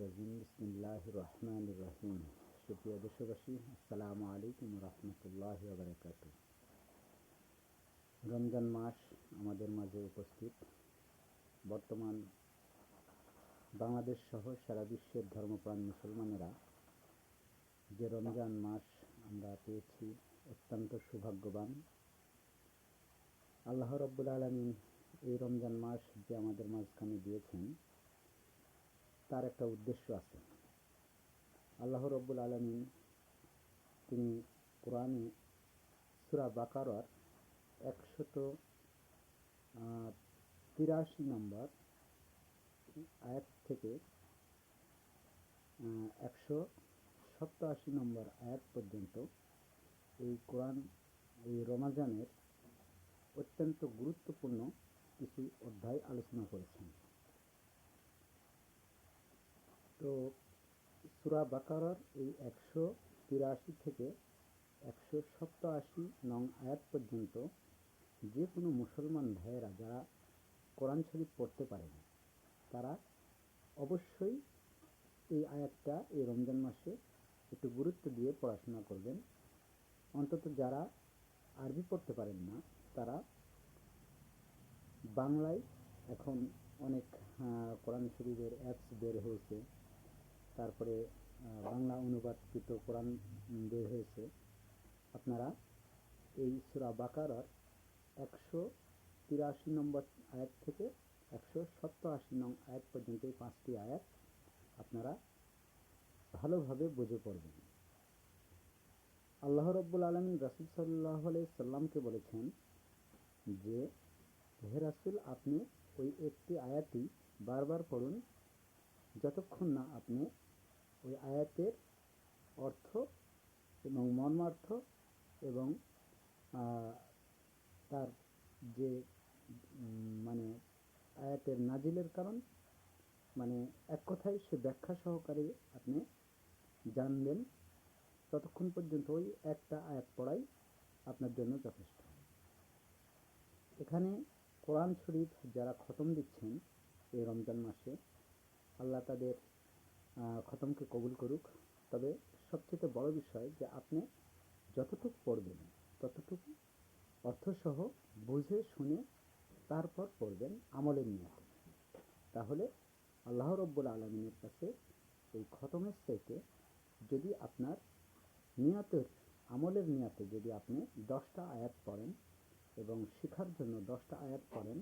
বিসমিল্লাহ রহমান রহিম সুপ্রিয় দেশবাসী আসসালামু আলাইকুম রহমতুল্লাহ বারকাত রমজান মাস আমাদের মাঝে উপস্থিত। বর্তমান বাংলাদেশ সহ সারা বিশ্বের ধর্মপ্রাণ মুসলমানেরা যে রমজান মাস আমরা পেয়েছি অত্যন্ত সৌভাগ্যবান। আল্লাহ রব্বুল আলমিন এই রমজান মাস যে আমাদের মাঝখানে দিয়েছেন তার একটা উদ্দেশ্য আছে। আল্লাহ রব্বুল আলমিন তিনি কোরআনে সুরা বাকারার একশত তিরাশি নম্বর আয়াত থেকে একশো সপ্তাশি নম্বর আয়াত পর্যন্ত এই কোরআন, এই রমাজানের অত্যন্ত গুরুত্বপূর্ণ কিছু অধ্যায় আলোচনা করেছেন। তো সুরা বাকারার এই একশো তিরাশি থেকে একশো সপ্তাশি নং আয়াত পর্যন্ত যে কোনো মুসলমান ভাইয়েরা যারা কোরআন শরীফ পড়তে পারেন তারা অবশ্যই এই আয়াতটা এই রমজান মাসে একটু গুরুত্ব দিয়ে পড়াশোনা করবেন। অন্তত যারা আরবি পড়তে পারেন না, তারা বাংলায় এখন অনেক কোরআন শরীফের অ্যাপস বের হয়েছে। তারপরে বাংলা অনুবাদকৃত কোরআন বের হয়েছে। আপনারা এই সুরা বাকারার একশো তিরাশি নম্বর আয়াত থেকে একশো সপ্তাশি নং আয়াত পর্যন্ত এই পাঁচটি আয়াত আপনারা ভালোভাবে বুঝে পড়বেন। আল্লাহ রব্বুল আলমিন রাসুল সাল্লাহ সাল্লামকে বলেছেন যে, হে রাসুল, আপনি ওই একটি আয়াতই বারবার পড়ুন, যতক্ষণ না আপনি ওই আয়াতের অর্থ এবং মর্মার্থ এবং তার যে মানে আয়াতের নাজিলের কারণ মানে এক কথায় সে ব্যাখ্যা সহকারে আপনি জানবেন। ততক্ষণ পর্যন্ত ওই একটা আয়াত পড়াই আপনার জন্য যথেষ্ট। এখানে কোরআন শরীফ যারা খতম দিচ্ছেন এই রমজান মাসে, আল্লাহ তাদের খতমকে কবুল করুক। তবে সবচেয়ে বড় বিষয় যে আপনি যতটুকু পড়বেন, ততটুকু অর্থসহ বুঝে শুনে তারপর পড়বেন আমলের নিয়াতে তাহলে আল্লাহ রব্বুল আলমিনের কাছে এই খতমের চাইতে যদি আপনার নিয়াতের, আমলের নিয়াতে যদি আপনি দশটা আয়াত পড়েন এবং শেখার জন্য দশটা আয়াত পড়েন,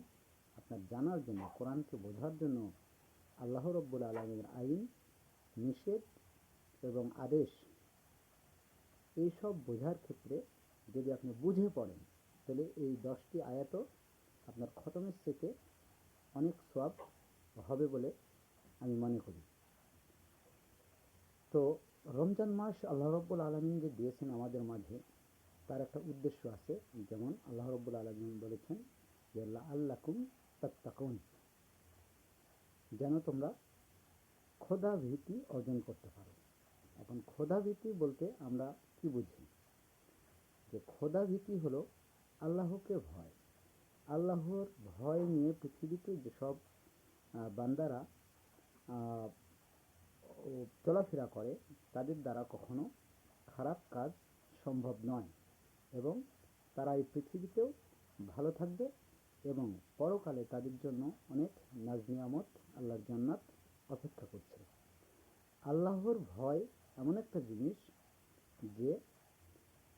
আপনার জানার জন্য, কোরআনকে বোঝার জন্য আল্লাহ রব্বুল আলমের আইন নিষেধ এবং আদেশ এইসব বোঝার ক্ষেত্রে যদি আপনি বুঝে পড়েন, তাহলে এই দশটি আয়াত আপনার খতমের থেকে অনেক সব হবে বলে আমি মনে করি। তো রমজান মাস আল্লাহ রব্বুল আলমিন যে দিয়েছেন আমাদের মাঝে, তার একটা উদ্দেশ্য আছে। যেমন আল্লাহ রব্বুল আলমিন বলেছেন যে আল্লাহ আল্লাকুম তাত্তাকুন। যেন তোমরা ক্ষোধা ভীতি অর্জন করতে পারো। এখন ক্ষোধা ভীতি বলতে আমরা কি বুঝি? যে ক্ষোধা ভীতি হলো আল্লাহকে ভয়। আল্লাহর ভয় নিয়ে পৃথিবীতে যেসব বান্দারা চলাফেরা করে, তাদের দ্বারা কখনো খারাপ কাজ সম্ভব নয় এবং তারা এই পৃথিবীতেও ভালো থাকবে এবং পরকালে তাদের জন্য অনেক নাজ নিয়ামত আল্লাহর জান্নাত অপেক্ষা করছে। আল্লাহর ভয় এমন একটা জিনিস যে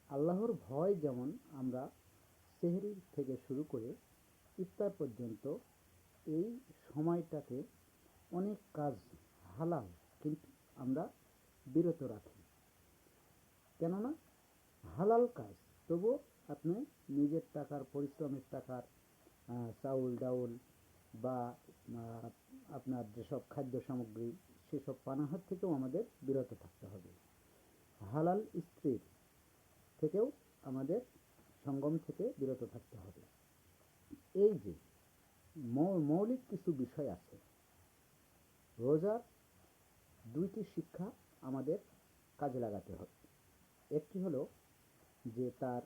আল্লাহর ভয় যেমন আমরা সেহরি থেকে শুরু করে ইফতার পর্যন্ত এই সময়টাকে অনেক কাজ হালাল কিন্তু আমরা বিরত রাখি। কেননা হালাল কাজ তবু আপনি নিজের টাকার, পরিশ্রমের টাকার চাউল, ডাউল বা আপনার যেসব খাদ্য সামগ্রী, সেসব পানাহার থেকেও আমাদের বিরত থাকতে হবে। হালাল স্ত্রীর থেকেও আমাদের সঙ্গম থেকে বিরত থাকতে হবে। এই যে মৌলিক কিছু বিষয় আছে রোজার দুইটি শিক্ষা আমাদের কাজে লাগাতে হবে। একটি হলো যে তার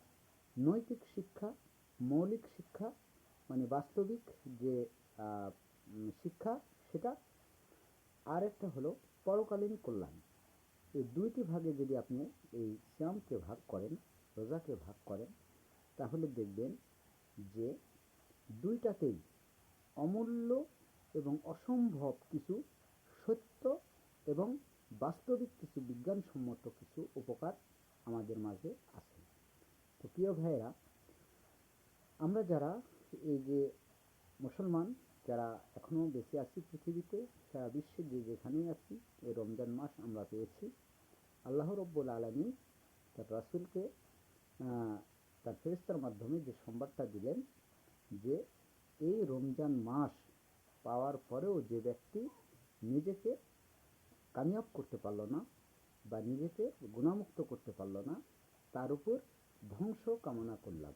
নৈতিক শিক্ষা, মৌলিক শিক্ষা মানে বাস্তবিক যে শিক্ষা সেটা। আর একটা হলো পরকালীন কল্যাণ। এই দুইটি ভাগে যদি আপনি এই শ্যামকে ভাগ করেন, রোজাকে ভাগ করেন, তাহলে দেখবেন যে দুইটাতেই অমূল্য এবং অসম্ভব কিছু সত্য এবং বাস্তবিক কিছু বিজ্ঞানসম্মত কিছু উপকার আমাদের মাঝে আছে। তো প্রিয় ভাইয়েরা, আমরা যারা এই যে মুসলমান, যারা এখনও বেঁচে আছি পৃথিবীতে, সারা বিশ্বে যে যেখানেই আছি এই রমজান মাস আমরা পেয়েছি। আল্লাহ রব্বুল আলমী তার রাসুলকে তার ফেরেস্তার মাধ্যমে যে সংবাদটা দিলেন যে, এই রমজান মাস পাওয়ার পরেও যে ব্যক্তি নিজেকে কামিয়াব করতে পারল না বা নিজেকে গুণামুক্ত করতে পারল না, তার উপর ধ্বংস কামনা করলাম।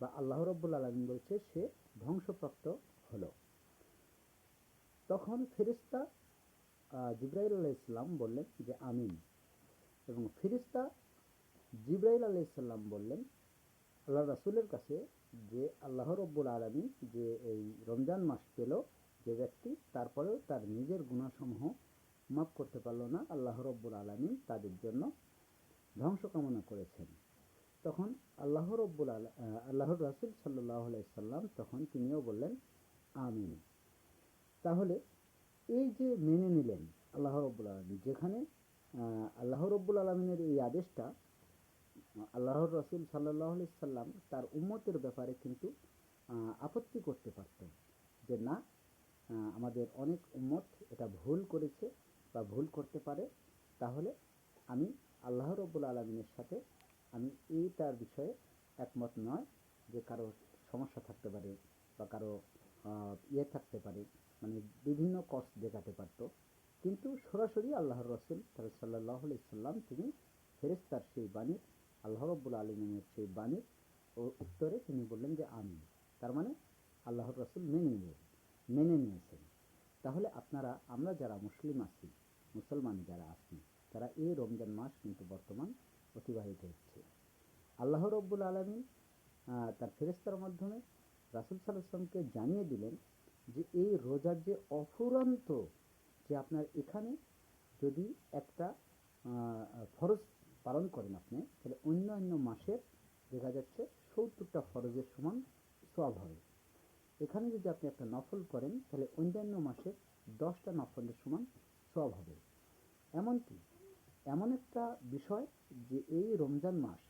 বা আল্লাহ রব্বুল আলমিন বলছে, সে ধ্বংসপ্রাপ্ত হলো। তখন ফেরিস্তা জিব্রাইল আলাহ ইসলাম বললেন যে, আমিন। এবং ফেরিস্তা জিব্রাইল আলাহ ইসলাম বললেন আল্লাহ রাসুলের কাছে যে আল্লাহ রব্বুল আলমী যে এই রমজান মাস পেল, যে ব্যক্তি তারপরেও তার নিজের গুণাসমূহ মাফ করতে পারল না, আল্লাহ রব্বুল আলমী তাদের জন্য ধ্বংস কামনা করেছেন। তখন আল্লাহ রব্বুল আল আল্লাহর রাসুল সাল্লাহ সাল্লাম তখন তিনিও বললেন, আমিন। তাহলে এই যে মেনে নিলেন আল্লাহ রব্বুল আলমী যেখানে আল্লাহ রব্বুল আলমিনের এই আদেশটা, আল্লাহর রসুল সাল্লাহ সাল্লাম তার উম্মতের ব্যাপারে কিন্তু আপত্তি করতে পারতেন যে না আমাদের অনেক উম্মত এটা ভুল করেছে বা ভুল করতে পারে, তাহলে আমি আল্লাহ রব্বুল আলমিনের সাথে আমি এইটার বিষয়ে একমত নয় যে কারও সমস্যা থাকতে পারে বা কারও ইয়ে থাকতে পারে। মানে বিভিন্ন কষ্ট দেখাতে পারতো। কিন্তু সরাসরি আল্লাহর রসুল তাহলে সাল্লাহ সাল্লাম তিনি ফেরেস্তার সেই বাণীর আল্লাহ রব্বুল আলমিনের সেই বাণীর ও উত্তরে তিনি বললেন যে আমি তার মানে আল্লাহর রসুল মেনে নিয়ে, মেনে নিয়েছেন। তাহলে আপনারা, আমরা যারা মুসলিম আছি, মুসলমান যারা আছি, তারা এই রমজান মাস কিন্তু বর্তমান অতিবাহিত হচ্ছে। আল্লাহ রব্বুল আলমিন তার ফেরেস্তার মাধ্যমে রাসুল সাল্লামকে জানিয়ে দিলেন যে এই রোজার যে অফুরন্ত যে আপনার এখানে যদি একটা ফরজ পালন করেন আপনি, তাহলে অন্যান্য মাসের দেখা যাচ্ছে সত্তরটা ফরজের সমান সব হবে। এখানে যদি আপনি একটা নফল করেন, তাহলে অন্যান্য মাসের দশটা নফলের সমান সব হবে। এমনকি এমন একটা বিষয় যে এই রমজান মাস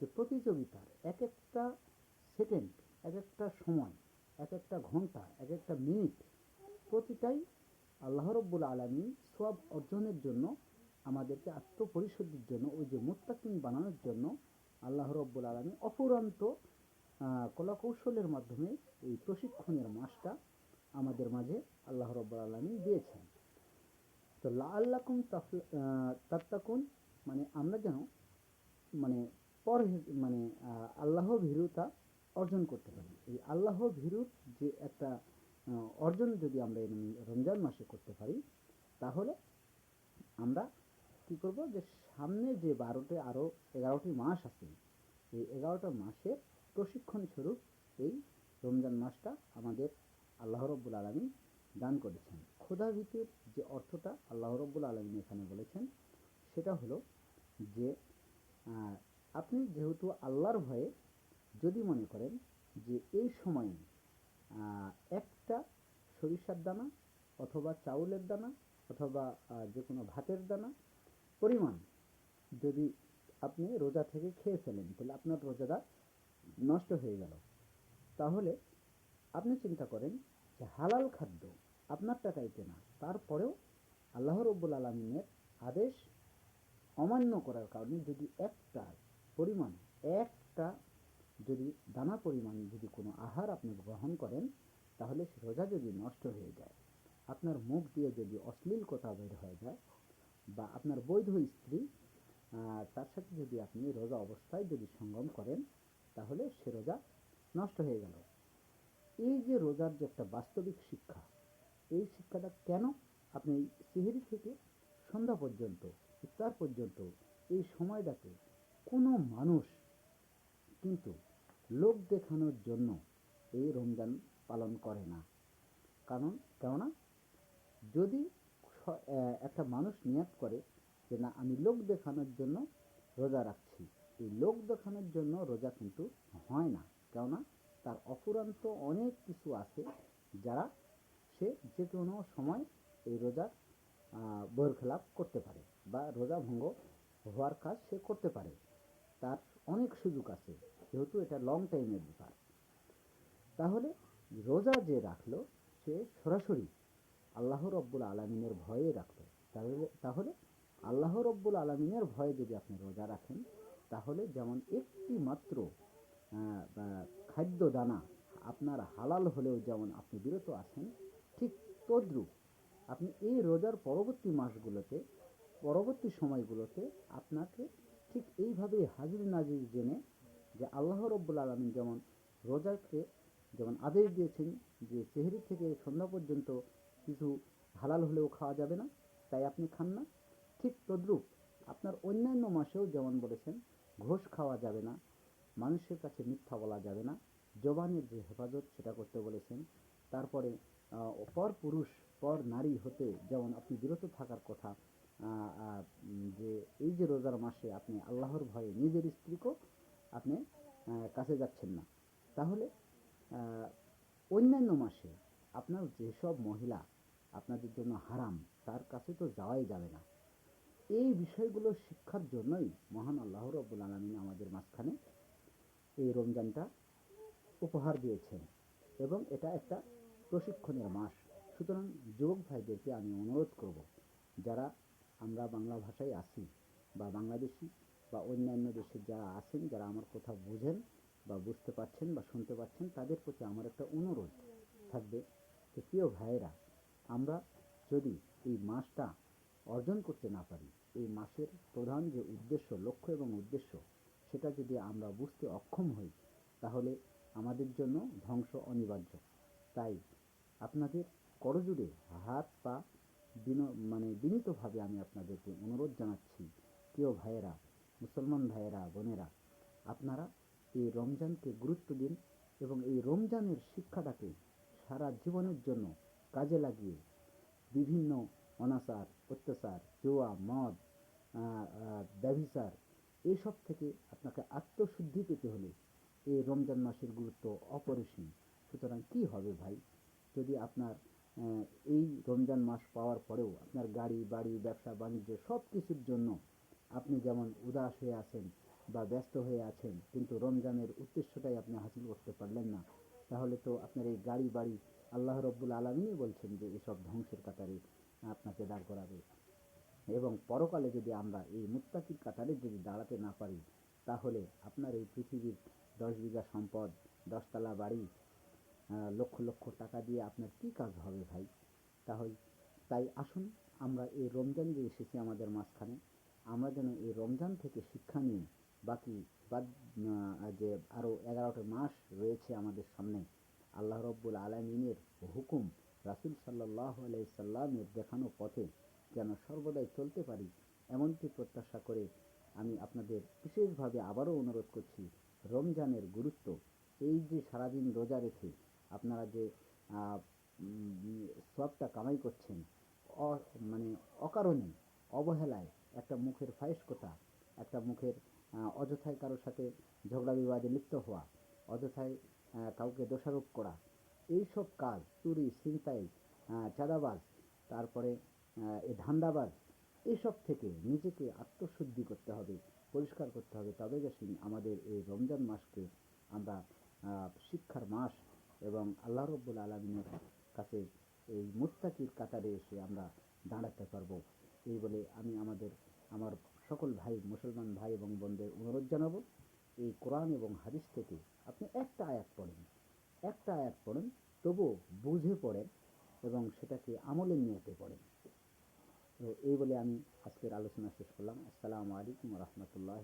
যে প্রতিযোগিতার এক একটা সেকেন্ড এক একটা সময় এক একটা ঘণ্টা এক একটা মিনিট প্রতিটাই আল্লাহ রব্বুল আলমী সব অর্জনের জন্য আমাদেরকে আত্মপরিশুদ্ধির জন্য ওই যে মুত্তাকিন বানানোর জন্য আল্লাহ রব্বুল আলমী অফুরন্ত আহ, কলাকৌশলের মাধ্যমে এই প্রশিক্ষণের মাসটা আমাদের মাঝে আল্লাহ রব্বুল আলমী দিয়েছেন। তো লা আল্লাকুম তাত্তাকুন মানে আমরা যেন মানে পর মানে আল্লাহ ভীরুতা অর্জন করতে পারি। এই আল্লাহ ভীরুর যে একটা অর্জন যদি আমরা রমজান মাসে করতে পারি, তাহলে আমরা কি করব যে সামনে যে বারোটি আরও এগারোটি মাস আছে, এই এগারোটা মাসের প্রশিক্ষণ স্বরূপ এই রমজান মাসটা আমাদের আল্লাহ রব্বুল আলমী দান করেছেন ক্ষুধা ভীতির যে অর্থটা আল্লাহ রব্বুল আলমী এখানে বলেছেন সেটা হলো যে আহ, আপনি যেহেতু আল্লাহর ভয়ে যদি মনে করেন যে এই সময়ে আহ, একটা সরিষার দানা অথবা চাউলের দানা অথবা যে কোনো ভাতের দানা। পরিমাণ যদি আপনি রোজা থেকে খেয়ে ফেলেন, তাহলে আপনার রোজাটা নষ্ট হয়ে গেল। তাহলে আপনি চিন্তা করেন যে হালাল খাদ্য আপনার টাকায় কেনা, তারপরেও আল্লাহ রব্বুল আলমিনের আদেশ অমান্য করার কারণে যদি একটা পরিমাণ, একটা যদি দানা পরিমাণ যদি কোনো আহার আপনি গ্রহণ করেন, তাহলে রোজা যদি নষ্ট হয়ে যায় আপনার মুখ দিয়ে যদি অশ্লীল কথা বের হয়ে যায় বা আপনার বৈধ স্ত্রী তার সাথে যদি আপনি রোজা অবস্থায় যদি সঙ্গম করেন, তাহলে সে রোজা নষ্ট হয়ে গেল। এই যে রোজার যে একটা বাস্তবিক শিক্ষা, এই শিক্ষাটা কেন আপনি সিহেরি থেকে সন্ধ্যা পর্যন্ত, ইফতার পর্যন্ত এই সময়টাকে কোনো মানুষ কিন্তু লোক দেখানোর জন্য এই রমজান পালন করে না? কারণ, কেননা যদি একটা মানুষ নিয়াত করে যে না, আমি লোক দেখানোর জন্য রোজা রাখছি, এই লোক দেখানোর জন্য রোজা কিন্তু হয় না। কেননা তার অফুরন্ত অনেক কিছু আছে যারা সে যে কোনো সময় এই রোজার বরখেলাপ করতে পারে বা রোজা ভঙ্গ হওয়ার কাজ সে করতে পারে। তার অনেক সুযোগ আছে, যেহেতু এটা লং টাইমের ব্যাপার। তাহলে রোজা যে রাখল সে সরাসরি আল্লাহ রব্বুল আলমিনের ভয়ে রাখল তাহলে তাহলে আল্লাহ রব্বুল আলমিনের ভয়ে যদি আপনি রোজা রাখেন, তাহলে যেমন একটি মাত্র খাদ্য দানা আপনার হালাল হলেও যেমন আপনি বিরত আছেন, ঠিক তদ্রুপ আপনি এই রোজার পরবর্তী মাসগুলোতে, পরবর্তী সময়গুলোতে আপনাকে ঠিক এইভাবেই হাজির নাজির জেনে যে আল্লাহ রব্বুল আলমিন যেমন রোজাকে যেমন আদেশ দিয়েছেন যে সেহরি থেকে সন্ধ্যা পর্যন্ত কিছু হালাল হলেও খাওয়া যাবে না, তাই আপনি খান না। ঠিক তদ্রূপ আপনার অন্যান্য মাসেও যেমন বলেছেন, ঘোষ খাওয়া যাবে না, মানুষের কাছে মিথ্যা বলা যাবে না, জবানের যে হেফাজত সেটা করতে বলেছেন। তারপরে পর পুরুষ, পর নারী হতে যেমন আপনি বিরত থাকার কথা যে এই যে রোজার মাসে আপনি আল্লাহর ভয়ে নিজের স্ত্রীকেও আপনি কাছে যাচ্ছেন না। তাহলে অন্যান্য মাসে আপনার যেসব মহিলা আপনাদের জন্য হারাম, তার কাছে তো যাওয়াই যাবে না। এই বিষয়গুলো শিক্ষার জন্যই মহান আল্লাহ রব্বুল আলমিন আমাদের মাঝখানে এই রমজানটা উপহার দিয়েছেন এবং এটা একটা প্রশিক্ষণের মাস। সুতরাং যুবক ভাইদেরকে আমি অনুরোধ করব, যারা আমরা বাংলা ভাষায় আছি বা বাংলাদেশি বা অন্যান্য দেশের যারা আছেন, যারা আমার কথা বুঝেন বা বুঝতে পারছেন বা শুনতে পাচ্ছেন, তাদের প্রতি আমার একটা অনুরোধ থাকবে যে প্রিয় ভাইয়েরা আমরা যদি এই মাসটা অর্জন করতে না পারি, এই মাসের প্রধান যে উদ্দেশ্য, লক্ষ্য এবং উদ্দেশ্য, সেটা যদি আমরা বুঝতে অক্ষম হই, তাহলে আমাদের জন্য ধ্বংস অনিবার্য। তাই আপনাদের করজুড়ে হাত পা বিন মানে বিনীতভাবে আমি আপনাদেরকে অনুরোধ জানাচ্ছি, প্রিয় ভাইয়েরা, মুসলমান ভাইয়েরা, বোনেরা, আপনারা এই রমজানকে গুরুত্ব দিন এবং এই রমজানের শিক্ষাটাকে সারা জীবনের জন্য কাজে লাগিয়ে বিভিন্ন অনাচার, অত্যাচার, জোয়া, মদ ব্যভিচার এইসব থেকে আপনাকে আত্মশুদ্ধি পেতে হলে এই রমজান মাসের গুরুত্ব অপরিসীম। সুতরাং কি হবে ভাই? যদি আপনার এই রমজান মাস পাওয়ার পরেও আপনার গাড়ি, বাড়ি, ব্যবসা, বাণিজ্য সব কিছুর জন্য আপনি যেমন উদাস হয়ে আছেন বা ব্যস্ত হয়ে আছেন, কিন্তু রমজানের উদ্দেশ্যটাই আপনি হাসিল করতে পারলেন না, তাহলে তো আপনার এই গাড়ি, বাড়ি আল্লাহ রব্বুল আলমিনই বলছেন যে এসব ধ্বংসের কাতারে আপনাকে দাঁড় করাবে। এবং পরকালে যদি আমরা এই মুত্তাকির কাতারে যদি দাঁড়াতে না পারি, তাহলে আপনার এই পৃথিবীর দশ বিঘা সম্পদ, দশতলা বাড়ি লক্ষ লক্ষ টাকা দিয়ে আপনার কী কাজ হবে ভাই? তাহলে তাই আসুন, আমরা এই রমজান যে এসেছি আমাদের মাঝখানে, আমরা যেন এই রমজান থেকে শিক্ষা নিয়ে বাকি বাদ যে আরও এগারোটা মাস রয়েছে আমাদের সামনে আল্লাহ রব্বুল আলমিনের হুকুম রাসুল সাল্লাহ সাল্লামের দেখানো পথে যেন সর্বদাই চলতে পারি, এমনটি প্রত্যাশা করে আমি আপনাদের বিশেষভাবে আবারও অনুরোধ করছি, রমজানের গুরুত্ব, এই যে সারাদিন রোজা রেখে আপনারা যে সবটা কামাই করছেন মানে অকারণে, অবহেলায়, একটা মুখের ফাইস্কতা একটা মুখের অযথায় কারোর সাথে ঝগড়া বিবাদে লিপ্ত হওয়া, অযথায় কাউকে দোষারোপ করা। এইসব কাজ, চুরি, ছিনতাই চাঁদাবাজ, তারপরে এই ধান্দাবাজ এইসব থেকে নিজেকে আত্মশুদ্ধি করতে হবে, পরিষ্কার করতে হবে। তবে গেছি আমাদের এই রমজান মাসকে আমরা শিক্ষার মাস এবং আল্লাহ রব্বুল আলমিনের কাছে এই মুত্তাকির কাতারে এসে আমরা দাঁড়াতে পারব। এই বলে আমি আমাদের, আমার সকল ভাই, মুসলমান ভাই এবং বোনদের অনুরোধ জানাব, এই কোরআন এবং হাদিস থেকে আপনি একটা আয়াত পড়েন, একটা আয়াত পড়েন, তবুও বুঝে পড়েন এবং সেটাকে আমলে নিয়েতে পড়েন। তো এই বলে আমি আজকের আলোচনা শেষ করলাম। আসসালামু আলাইকুম রহমতুল্লাহ